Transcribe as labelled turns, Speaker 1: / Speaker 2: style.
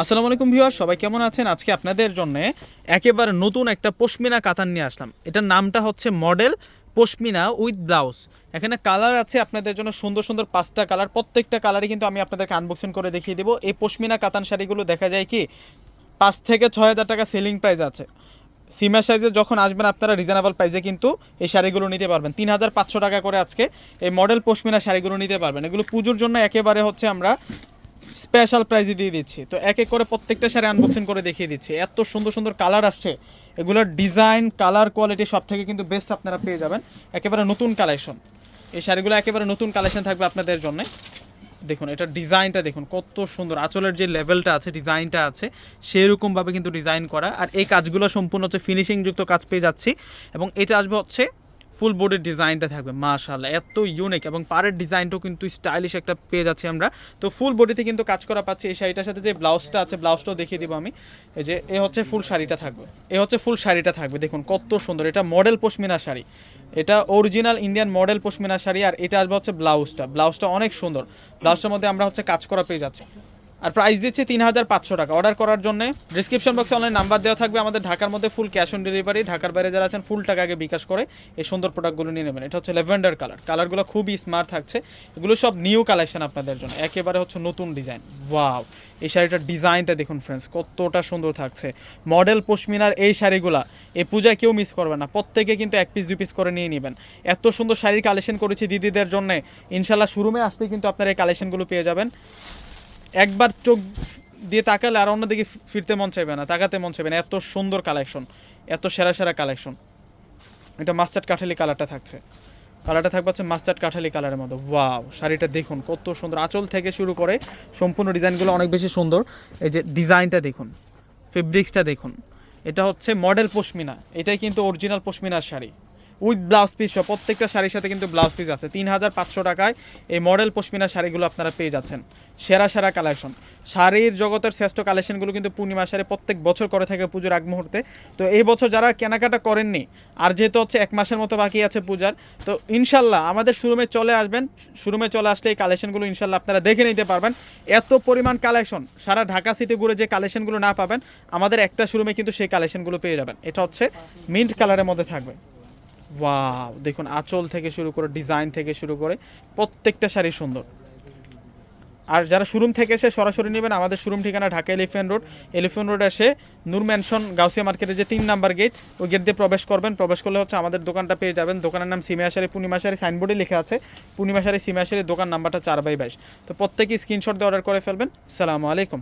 Speaker 1: আসসালামু আলাইকুম ভিউয়ার সবাই কেমন আছেন? আজকে আপনাদের জন্য একেবারে নতুন একটা পশমিনা কাতান নিয়ে আসলাম। এটার নামটা হচ্ছে মডেল পশমিনা উইথ ব্লাউজ। এখানে কালার আছে আপনাদের জন্য সুন্দর সুন্দর পাঁচটা কালার। প্রত্যেকটা কালারই কিন্তু আমি আপনাদেরকে আনবক্সিং করে দেখিয়ে দেবো। এই পশমিনা কাতান শাড়িগুলো দেখা যায় কি, পাঁচ থেকে ছয় হাজার টাকা সেলিং প্রাইস আছে। সিমা সাইজে যখন আসবেন আপনারা রিজনেবল প্রাইসে কিন্তু এই শাড়িগুলো নিতে পারবেন। তিন হাজার পাঁচশো টাকা করে আজকে এই মডেল পশমিনা শাড়িগুলো নিতে পারবেন। এগুলো পুজোর জন্য একেবারে হচ্ছে আমরা স্পেশাল প্রাইজে দিয়ে দিচ্ছি। তো এক এক করে প্রত্যেকটা শাড়ি আনবক্সিং করে দেখিয়ে দিচ্ছি। এত সুন্দর সুন্দর কালার আসছে। এগুলোর ডিজাইন কালার কোয়ালিটি সব থেকে কিন্তু বেস্ট আপনারা পেয়ে যাবেন। একেবারে নতুন কালেকশন এই শাড়িগুলো একেবারে নতুন কালেকশন থাকবে আপনাদের জন্য। দেখুন, এটা ডিজাইনটা দেখুন, কত সুন্দর। আঁচলের যে লেভেলটা আছে ডিজাইনটা আছে, সেরকমভাবে কিন্তু ডিজাইন করা। আর এই কাজগুলো সম্পূর্ণ হচ্ছে ফিনিশিংযুক্ত কাজ পেয়ে যাচ্ছি। এবং এটা আসবে হচ্ছে ফুল বডির ডিজাইনটা থাকবে মাশাল্লাহ এত ইউনিক এবং পাড়ের ডিজাইনটাও কিন্তু স্টাইলিশ একটা পেয়ে যাচ্ছি আমরা। তো ফুল বডিতে কিন্তু কাজ করা পাচ্ছি এই শাড়িটার সাথে, যে ব্লাউজটা আছে ব্লাউজটাও দেখিয়ে দিব আমি। এই যে, এ হচ্ছে ফুল শাড়িটা থাকবে, এ হচ্ছে ফুল শাড়িটা থাকবে, দেখুন কত সুন্দর, এটা মডেল পশমিনা শাড়ি। এটা original Indian model pashmina sari, আর এটা আসবে হচ্ছে ব্লাউজটা ব্লাউজটা অনেক সুন্দর। ব্লাউজটার মধ্যে আমরা হচ্ছে কাজ করা পেয়ে যাচ্ছি। আর প্রাইস দিচ্ছে তিন হাজার পাঁচশো টাকা। অর্ডার করার জন্য ডিসক্রিপশন বক্সে অনলাইন নাম্বার দেওয়া থাকবে। আমাদের ঢাকার মধ্যে ফুল ক্যাশ অন ডেলিভারি ঢাকার বাইরে যারা আছেন ফুল টাকা আগে বিকাশ করে এই সুন্দর প্রোডাক্টগুলো নিয়ে নেবেন। এটা হচ্ছে লেভেন্ডার কালার কালারগুলো খুবই স্মার্ট থাকছে। এগুলো সব নিউ কালেকশন আপনাদের জন্য। একেবারে হচ্ছে নতুন ডিজাইন ওয়াও এই শাড়িটার ডিজাইনটা দেখুন ফ্রেন্ডস কতটা সুন্দর থাকছে। মডেল পশমিনার এই শাড়িগুলা, এই পূজায় কেউ মিস করবে না। প্রত্যেকে কিন্তু এক পিস দুই পিস করে নিয়ে নেবেন। এত সুন্দর শাড়ির কালেকশন করেছি দিদিদের জন্য। ইনশাল্লাহ শোরুমে আসতেই কিন্তু আপনারা এই কালেকশনগুলো পেয়ে যাবেন। একবার চোখ দিয়ে তাকালে আর অন্যদিকে ফিরতে মন চাইবে না, তাকাতে মন চাইবে না। এত সুন্দর কালেকশন এত সেরা সেরা কালেকশন এটা মাস্টার্ড কাঠালি কালারটা থাকছে। কালারটা থাকবে হচ্ছে মাস্টার্ড কাঠালি কালারের মতো। ওয়াও শাড়িটা দেখুন কত সুন্দর। আঁচল থেকে শুরু করে সম্পূর্ণ ডিজাইনগুলো অনেক বেশি সুন্দর। এই যে ডিজাইনটা দেখুন ফেব্রিক্সটা দেখুন। এটা হচ্ছে মডেল পশমিনা। এটাই কিন্তু অরিজিনাল পশমিনার শাড়ি। উইথ ব্লাউজ পিস সহ, প্রত্যেকটা শাড়ির সাথে কিন্তু ব্লাউজ পিস আছে। তিন হাজার পাঁচশো টাকায় এই মডেল পশমিনা শাড়িগুলো আপনারা পেয়ে যাচ্ছেন। সেরা সেরা কালেকশন শাড়ির জগতের শ্রেষ্ঠ কালেকশনগুলো কিন্তু পূর্ণিমা শাড়ি প্রত্যেক বছর করে থাকে পুজোর আগ মুহূর্তে। তো এই বছর যারা কেনাকাটা করেননি, আর যেহেতু হচ্ছে এক মাসের মতো বাকি আছে পূজার, তো ইনশাল্লাহ আমাদের শোরুমে চলে আসবেন। শোরুমে চলে আসলে এই কালেকশনগুলো ইনশাল্লাহ আপনারা দেখে নিতে পারবেন। এত পরিমাণ কালেকশন সারা ঢাকা সিটি ঘুরে যে কালেকশনগুলো না পাবেন, আমাদের একটা শোরুমে কিন্তু সেই কালেকশনগুলো পেয়ে যাবেন। এটা হচ্ছে মিন্ট কালারের মধ্যে থাকবে। ওয়াও দেখুন, আঁচল থেকে শুরু করে ডিজাইন থেকে শুরু করে প্রত্যেকটা শাড়ি সুন্দর। আর যারা শোরুম থেকে এসে সরাসরি নেবেন, আমাদের শোরুম ঠিকানা Dhaka elephant road elephant road এসে নূর ম্যানশন গাউসিয়া মার্কেটের যে তিন নাম্বার গেট ওই গেট দিয়ে প্রবেশ করবেন। প্রবেশ করলে হচ্ছে আমাদের দোকানটা পেয়ে যাবেন। দোকানের নাম সিমিয়াশারি পূর্ণিমাশারি সাইনবোর্ডে লেখা আছে। পূর্ণিমাশারি সিমিয়াশারি দোকান নাম্বারটা চার বাই বাইশ। তো প্রত্যেকেই স্ক্রিনশট দিয়ে অর্ডার করে ফেলবেন। সালামু আলাইকুম।